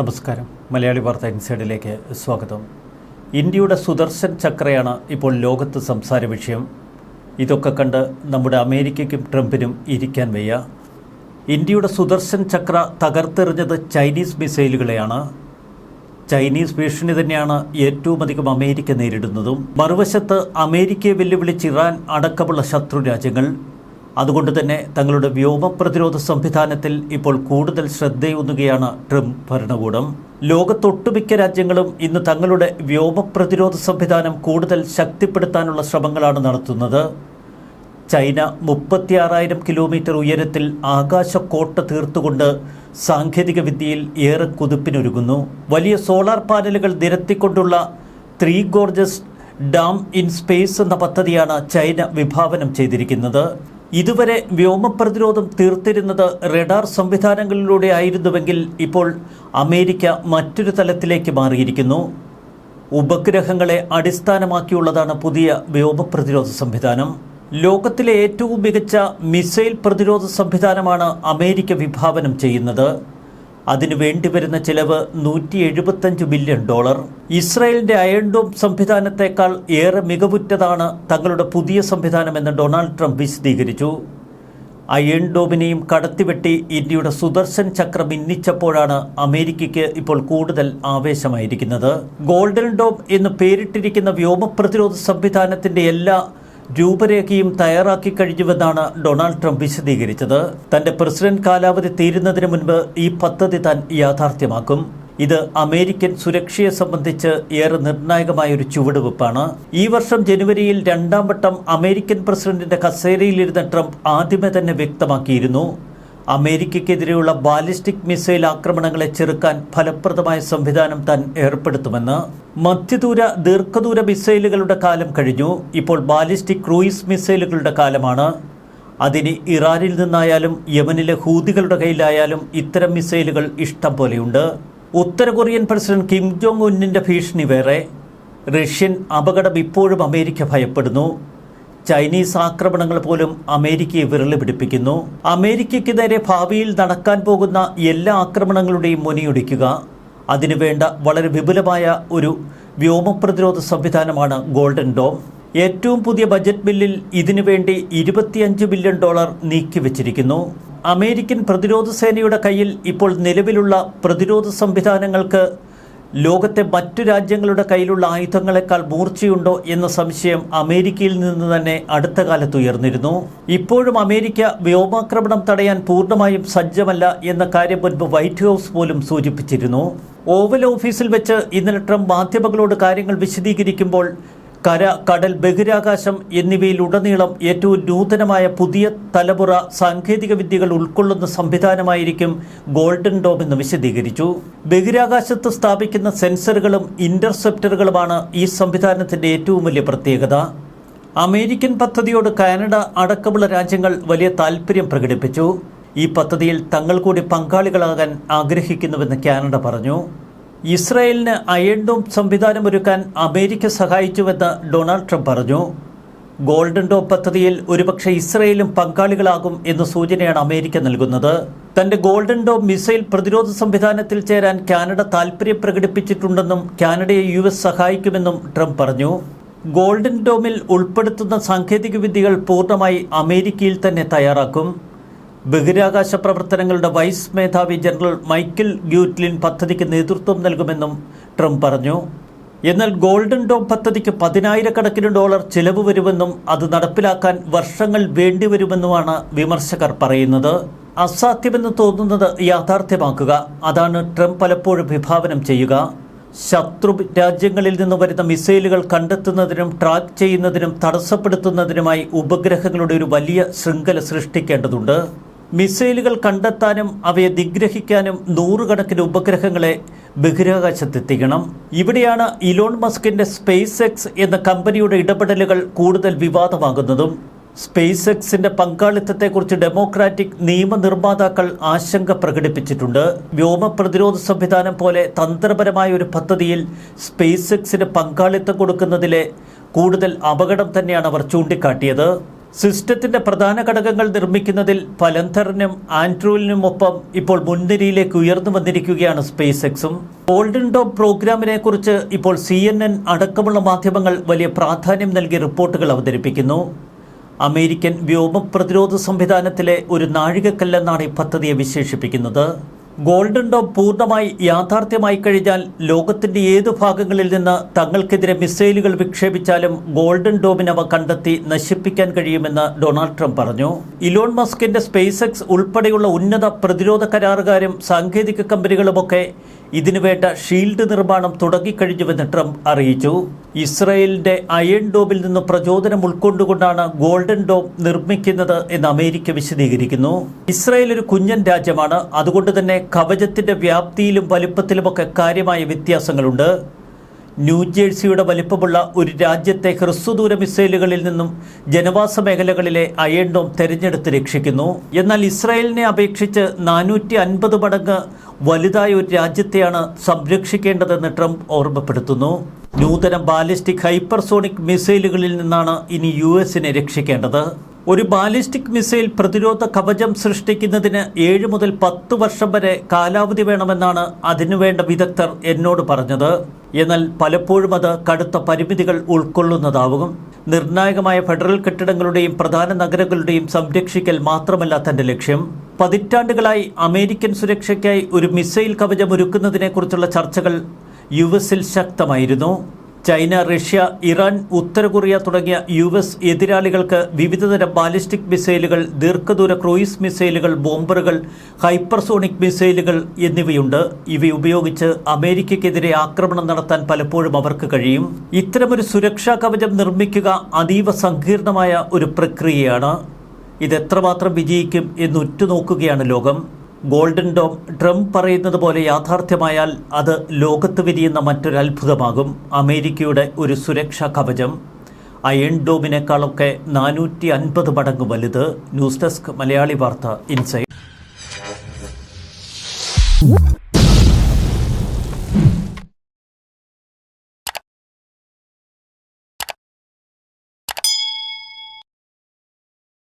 നമസ്കാരം. മലയാളി വാർത്ത ഇൻസൈഡിലേക്ക് സ്വാഗതം. ഇന്ത്യയുടെ സുദർശൻ ചക്രയാണ് ഇപ്പോൾ ലോകത്ത് സംസാര വിഷയം. ഇതൊക്കെ കണ്ട് നമ്മുടെ അമേരിക്കയ്ക്കും ട്രംപിനും ഇരിക്കാൻ വയ്യ. ഇന്ത്യയുടെ സുദർശൻ ചക്ര തകർത്തെറിഞ്ഞത് ചൈനീസ് മിസൈലുകളെയാണ്. ചൈനീസ് ഭീഷണി തന്നെയാണ് ഏറ്റവും അധികം അമേരിക്ക നേരിടുന്നതും. മറുവശത്ത് അമേരിക്കയെ വെല്ലുവിളിച്ച് ഇറാൻ അടക്കമുള്ള ശത്രു രാജ്യങ്ങൾ അതുകൊണ്ട് തന്നെ തങ്ങളുടെ വ്യോമ പ്രതിരോധ സംവിധാനത്തിൽ ഇപ്പോൾ കൂടുതൽ ശ്രദ്ധയൂന്നുകയാണ് ട്രംപ് ഭരണകൂടം. ലോകത്തൊട്ടുമിക്ക രാജ്യങ്ങളും ഇന്ന് തങ്ങളുടെ വ്യോമ പ്രതിരോധ സംവിധാനം കൂടുതൽ ശക്തിപ്പെടുത്താനുള്ള ശ്രമങ്ങളാണ് നടത്തുന്നത്. ചൈന മുപ്പത്തിയാറായിരം കിലോമീറ്റർ ഉയരത്തിൽ ആകാശക്കോട്ട തീർത്തുകൊണ്ട് സാങ്കേതിക വിദ്യയിൽ ഏറെ കുതിപ്പിനൊരുങ്ങുന്നു. വലിയ സോളാർ പാനലുകൾ നിരത്തിക്കൊണ്ടുള്ള Three Gorges dam in space എന്ന പദ്ധതിയാണ് ചൈന വിഭാവനം ചെയ്തിരിക്കുന്നത്. ഇതുവരെ വ്യോമപ്രതിരോധം തീർത്തിരുന്നത് റഡാർ സംവിധാനങ്ങളിലൂടെ ആയിരുന്നുവെങ്കിൽ ഇപ്പോൾ അമേരിക്ക മറ്റൊരു തലത്തിലേക്ക് മാറിയിരിക്കുന്നു. ഉപഗ്രഹങ്ങളെ അടിസ്ഥാനമാക്കിയുള്ളതാണ് പുതിയ വ്യോമപ്രതിരോധ സംവിധാനം. ലോകത്തിലെ ഏറ്റവും മികച്ച മിസൈൽ പ്രതിരോധ സംവിധാനമാണ് അമേരിക്ക വിഭാവനം ചെയ്യുന്നത്. അതിനു വേണ്ടിവരുന്ന ചിലവ് നൂറ്റി എഴുപത്തഞ്ച് ബില്യൺ ഡോളർ. ഇസ്രായേലിന്റെ അയൺഡോം സംവിധാനത്തെക്കാൾ ഏറെ മികവുറ്റതാണ് തങ്ങളുടെ പുതിയ സംവിധാനമെന്ന് ഡൊണാൾഡ് ട്രംപ് വിശദീകരിച്ചു. അയൺഡോമിനെയും കടത്തിവെട്ടി ഇന്ത്യയുടെ സുദർശൻ ചക്രം ഇന്നിച്ചപ്പോഴാണ് അമേരിക്കയ്ക്ക് ഇപ്പോൾ കൂടുതൽ ആവേശമായിരിക്കുന്നത്. ഗോൾഡൻ ഡോം എന്ന് പേരിട്ടിരിക്കുന്ന വ്യോമപ്രതിരോധ സംവിധാനത്തിന്റെ എല്ലാ രൂപരേഖയും തയ്യാറാക്കി കഴിഞ്ഞുവെന്നാണ് ഡൊണാൾഡ് ട്രംപ് വിശദീകരിച്ചത്. തന്റെ പ്രസിഡന്റ് കാലാവധി തീരുന്നതിന് മുൻപ് ഈ പദ്ധതി താൻ യാഥാർത്ഥ്യമാക്കും. ഇത് അമേരിക്കൻ സുരക്ഷയെ സംബന്ധിച്ച് ഏറെ നിർണായകമായ ഒരു ചുവടുവെപ്പാണ്. ഈ വർഷം ജനുവരിയിൽ രണ്ടാം വട്ടം അമേരിക്കൻ പ്രസിഡന്റിന്റെ കസേരയിലിരുന്ന ട്രംപ് ആദ്യമേ തന്നെ വ്യക്തമാക്കിയിരുന്നു. അമേരിക്കയ്ക്കെതിരെയുള്ള ബാലിസ്റ്റിക് മിസൈൽ ആക്രമണങ്ങളെ ചെറുക്കാൻ ഫലപ്രദമായ സംവിധാനം താൻ ഏർപ്പെടുത്തുമെന്ന് മധ്യദൂര ദീർഘദൂര മിസൈലുകളുടെ കാലം കഴിഞ്ഞു. ഇപ്പോൾ ബാലിസ്റ്റിക് ക്രൂയിസ് മിസൈലുകളുടെ കാലമാണ്. അതിന് ഇറാനിൽ നിന്നായാലും യമനിലെ ഹൂതികളുടെ കയ്യിലായാലും ഇത്തരം മിസൈലുകൾ ഇഷ്ടം പോലെയുണ്ട്. ഉത്തര കൊറിയൻ പ്രസിഡന്റ് കിം ജോങ് ഉന്നിന്റെ ഭീഷണി വേറെ. റഷ്യൻ അപകടം ഇപ്പോഴും അമേരിക്ക ഭയപ്പെടുന്നു. ചൈനീസ് ആക്രമണങ്ങൾ പോലും അമേരിക്കയെ വിരളി പിടിപ്പിക്കുന്നു. അമേരിക്കയ്ക്കെതിരെ ഭാവിയിൽ നടക്കാൻ പോകുന്ന എല്ലാ ആക്രമണങ്ങളുടെയും മുനിയൊടിക്കുക. അതിനുവേണ്ട വളരെ വിപുലമായ ഒരു വ്യോമപ്രതിരോധ സംവിധാനമാണ് ഗോൾഡൻ ഡോം. ഏറ്റവും പുതിയ ബജറ്റ് ബില്ലിൽ ഇതിനുവേണ്ടി ഇരുപത്തിയഞ്ച് ബില്യൺ ഡോളർ നീക്കിവച്ചിരിക്കുന്നു. അമേരിക്കൻ പ്രതിരോധ സേനയുടെ കയ്യിൽ ഇപ്പോൾ നിലവിലുള്ള പ്രതിരോധ സംവിധാനങ്ങൾക്ക് ലോകത്തെ മറ്റു രാജ്യങ്ങളുടെ കയ്യിലുള്ള ആയുധങ്ങളെക്കാൾ മൂർച്ചയുണ്ടോ എന്ന സംശയം അമേരിക്കയിൽ നിന്ന് തന്നെ അടുത്ത കാലത്ത് ഉയർന്നിരുന്നു. ഇപ്പോഴും അമേരിക്ക വ്യോമാക്രമണം തടയാൻ പൂർണമായും സജ്ജമല്ല എന്ന കാര്യം മുൻപ് വൈറ്റ് ഹൗസ് പോലും സൂചിപ്പിച്ചിരുന്നു. ഓവൽ ഓഫീസിൽ വെച്ച് ഇന്നലെ ട്രംപ് മാധ്യമങ്ങളോട് കാര്യങ്ങൾ വിശദീകരിക്കുമ്പോൾ കര കടൽ ബഹിരാകാശം എന്നിവയിലുടനീളം ഏറ്റവും നൂതനമായ പുതിയ തലമുറ സാങ്കേതിക വിദ്യകൾ ഉൾക്കൊള്ളുന്ന സംവിധാനമായിരിക്കും ഗോൾഡൻ ഡോം എന്ന് വിശദീകരിച്ചു. ബഹിരാകാശത്ത് സ്ഥാപിക്കുന്ന സെൻസറുകളും ഇന്റർസെപ്റ്ററുകളുമാണ് ഈ സംവിധാനത്തിന്റെ ഏറ്റവും വലിയ പ്രത്യേകത. അമേരിക്കൻ പദ്ധതിയോട് കാനഡ അടക്കമുള്ള രാജ്യങ്ങൾ വലിയ താൽപ്പര്യം പ്രകടിപ്പിച്ചു. ഈ പദ്ധതിയിൽ തങ്ങൾ കൂടി പങ്കാളികളാകാൻ ആഗ്രഹിക്കുന്നുവെന്ന് കാനഡ പറഞ്ഞു. ഇസ്രായേലിന് അയൺ ഡോം സംവിധാനമൊരുക്കാൻ അമേരിക്ക സഹായിച്ചുവെന്ന് ഡൊണാൾഡ് ട്രംപ് പറഞ്ഞു. ഗോൾഡൻ ഡോം പദ്ധതിയിൽ ഒരുപക്ഷെ ഇസ്രയേലും പങ്കാളികളാകും എന്ന സൂചനയാണ് അമേരിക്ക നൽകുന്നത്. തന്റെ ഗോൾഡൻ ഡോം മിസൈൽ പ്രതിരോധ സംവിധാനത്തിൽ ചേരാൻ കാനഡ താൽപ്പര്യം പ്രകടിപ്പിച്ചിട്ടുണ്ടെന്നും കാനഡയെ യു എസ് സഹായിക്കുമെന്നും ട്രംപ് പറഞ്ഞു. ഗോൾഡൻ ഡോമിൽ ഉൾപ്പെടുത്തുന്ന സാങ്കേതിക വിദ്യകൾ പൂർണമായി അമേരിക്കയിൽ തന്നെ തയ്യാറാക്കും. ബഹിരാകാശ പ്രവർത്തനങ്ങളുടെ വൈസ് മേധാവി ജനറൽ മൈക്കിൾ ഗ്യൂറ്റ്ലിൻ പദ്ധതിക്ക് നേതൃത്വം നൽകുമെന്നും ട്രംപ് പറഞ്ഞു. എന്നാൽ ഗോൾഡൻ ഡോം പദ്ധതിക്ക് പതിനായിരക്കണക്കിന് ഡോളർ ചിലവ് വരുമെന്നും അത് നടപ്പിലാക്കാൻ വർഷങ്ങൾ വേണ്ടിവരുമെന്നുമാണ് വിമർശകർ പറയുന്നത്. അസാധ്യമെന്ന് തോന്നുന്നത് യാഥാർത്ഥ്യമാക്കുക. അതാണ് ട്രംപ് പലപ്പോഴും വിഭാവനം ചെയ്യുക. ശത്രു രാജ്യങ്ങളിൽ നിന്ന് വരുന്ന മിസൈലുകൾ കണ്ടെത്തുന്നതിനും ട്രാക്ക് ചെയ്യുന്നതിനും തടസ്സപ്പെടുത്തുന്നതിനുമായി ഉപഗ്രഹങ്ങളുടെ ഒരു വലിയ ശൃംഖല സൃഷ്ടിക്കേണ്ടതുണ്ട്. മിസൈലുകൾ കണ്ടെത്താനും അവയെ നിഗ്രഹിക്കാനും നൂറുകണക്കിന് ഉപഗ്രഹങ്ങളെ ബഹിരാകാശത്തെത്തിക്കണം. ഇവിടെയാണ് ഇലോൺ മസ്കിന്റെ സ്പേസ് എക്സ് എന്ന കമ്പനിയുടെ ഇടപെടലുകൾ കൂടുതൽ വിവാദമാകുന്നതും. സ്പേസ് എക്സിന്റെ പങ്കാളിത്തത്തെക്കുറിച്ച് ഡെമോക്രാറ്റിക് നിയമനിർമ്മാതാക്കൾ ആശങ്ക പ്രകടിപ്പിച്ചിട്ടുണ്ട്. വ്യോമ പ്രതിരോധ സംവിധാനം പോലെ തന്ത്രപരമായ ഒരു പദ്ധതിയിൽ സ്പേസ് എക്സിന് പങ്കാളിത്തം കൊടുക്കുന്നതിലെ കൂടുതൽ അപകടം തന്നെയാണ് അവർ ചൂണ്ടിക്കാട്ടിയത്. സിസ്റ്റത്തിന്റെ പ്രധാന ഘടകങ്ങൾ നിർമ്മിക്കുന്നതിൽ പലന്തറിനും ആൻഡ്രൂലിനുമൊപ്പം ഇപ്പോൾ മുൻനിരയിലേക്ക് ഉയർന്നു വന്നിരിക്കുകയാണ് സ്പേസ് എക്സും ഗോൾഡൻ ഡോം പ്രോഗ്രാമിനെ കുറിച്ച് ഇപ്പോൾ സി എൻ എൻ അടക്കമുള്ള മാധ്യമങ്ങൾ വലിയ പ്രാധാന്യം നൽകി റിപ്പോർട്ടുകൾ അവതരിപ്പിക്കുന്നു. അമേരിക്കൻ വ്യോമ പ്രതിരോധ സംവിധാനത്തിലെ ഒരു നാഴികക്കല്ലെന്നാണ് ഈ പദ്ധതിയെ വിശേഷിപ്പിക്കുന്നത്. ഗോൾഡൻ ഡോം പൂർണമായി യാഥാർത്ഥ്യമായി കഴിഞ്ഞാൽ ലോകത്തിന്റെ ഏതു ഭാഗങ്ങളിൽ നിന്ന് തങ്ങൾക്കെതിരെ മിസൈലുകൾ വിക്ഷേപിച്ചാലും ഗോൾഡൻ ഡോമിനവ കണ്ടെത്തി നശിപ്പിക്കാൻ കഴിയുമെന്ന് ഡൊണാൾഡ് ട്രംപ് പറഞ്ഞു. ഇലോൺ മസ്കിന്റെ സ്പേസ് ഉൾപ്പെടെയുള്ള ഉന്നത പ്രതിരോധ കരാറുകാരും സാങ്കേതിക കമ്പനികളുമൊക്കെ ഇതിനുവേണ്ട ഷീൽഡ് നിർമ്മാണം തുടങ്ങിക്കഴിഞ്ഞുവെന്ന് ട്രംപ് അറിയിച്ചു. ഇസ്രയേലിന്റെ അയൺ ഡോമിൽ നിന്ന് പ്രചോദനം ഉൾക്കൊണ്ടുകൊണ്ടാണ് ഗോൾഡൻ ഡോം നിർമ്മിക്കുന്നത് എന്ന് അമേരിക്ക വിശദീകരിക്കുന്നു. ഇസ്രയേൽ ഒരു കുഞ്ഞൻ രാജ്യമാണ്. അതുകൊണ്ട് തന്നെ കവചത്തിന്റെ വ്യാപ്തിയിലും വലിപ്പത്തിലുമൊക്കെ കാര്യമായ വ്യത്യാസങ്ങളുണ്ട്. ന്യൂജേഴ്സിയുടെ വലിപ്പമുള്ള ഒരു രാജ്യത്തെ ഹ്രസ്വദൂര മിസൈലുകളിൽ നിന്നും ജനവാസ മേഖലകളിലെ അയൺ തെരഞ്ഞെടുത്ത് രക്ഷിക്കുന്നു. എന്നാൽ ഇസ്രായേലിനെ അപേക്ഷിച്ച് നാനൂറ്റി അൻപത് മടങ്ങ് വലുതായ ഒരു രാജ്യത്തെയാണ് സംരക്ഷിക്കേണ്ടതെന്ന് ട്രംപ് ഓർമ്മപ്പെടുത്തുന്നു. നൂതന ബാലിസ്റ്റിക് ഹൈപ്പർസോണിക് മിസൈലുകളിൽ നിന്നാണ് ഇനി യു എസിനെ രക്ഷിക്കേണ്ടത്. ഒരു ബാലിസ്റ്റിക് മിസൈൽ പ്രതിരോധ കവചം സൃഷ്ടിക്കുന്നതിന് ഏഴ് മുതൽ പത്ത് വർഷം വരെ കാലാവധി വേണമെന്നാണ് അതിനുവേണ്ട വിദഗ്ധർ എന്നോട് പറഞ്ഞത്. എന്നാൽ പലപ്പോഴും അത് കടുത്ത പരിമിതികൾ ഉൾക്കൊള്ളുന്നതാവും. നിർണായകമായ ഫെഡറൽ കെട്ടിടങ്ങളുടെയും പ്രധാന നഗരങ്ങളുടെയും സംരക്ഷിക്കൽ മാത്രമല്ല തന്റെ ലക്ഷ്യം. പതിറ്റാണ്ടുകളായി അമേരിക്കൻ സുരക്ഷയ്ക്കായി ഒരു മിസൈൽ കവചം ഒരുക്കുന്നതിനെക്കുറിച്ചുള്ള ചർച്ചകൾ യു എസിൽ ശക്തമായിരുന്നു. ചൈന റഷ്യ ഇറാൻ ഉത്തര കൊറിയ തുടങ്ങിയ യു എസ് എതിരാളികൾക്ക് വിവിധതരം ബാലിസ്റ്റിക് മിസൈലുകൾ ദീർഘദൂര ക്രൂയിസ് മിസൈലുകൾ ബോംബറുകൾ ഹൈപ്പർസോണിക് മിസൈലുകൾ എന്നിവയുണ്ട്. ഇവയുപയോഗിച്ച് അമേരിക്കയ്ക്കെതിരെ ആക്രമണം നടത്താൻ പലപ്പോഴും അവർക്ക് കഴിയും. ഇത്തരമൊരു സുരക്ഷാ കവചം നിർമ്മിക്കുക അതീവ സങ്കീർണമായ ഒരു പ്രക്രിയയാണ്. ഇതെത്രമാത്രം വിജയിക്കും എന്നുറ്റുനോക്കുകയാണ് ലോകം. ഗോൾഡൻ ഡോം ട്രംപ് പറയുന്നത് പോലെ യാഥാർത്ഥ്യമായാൽ അത് ലോകത്ത് വിരിയുന്ന മറ്റൊരു അത്ഭുതമാകും. അമേരിക്കയുടെ ഒരു സുരക്ഷാ കവചം. അയൺ ഡോമിനേക്കാളൊക്കെ നാനൂറ്റി അൻപത് മടങ്ങ് വലുത്. ന്യൂസ് ഡെസ്ക് മലയാളി വാർത്ത ഇൻസൈറ്റ്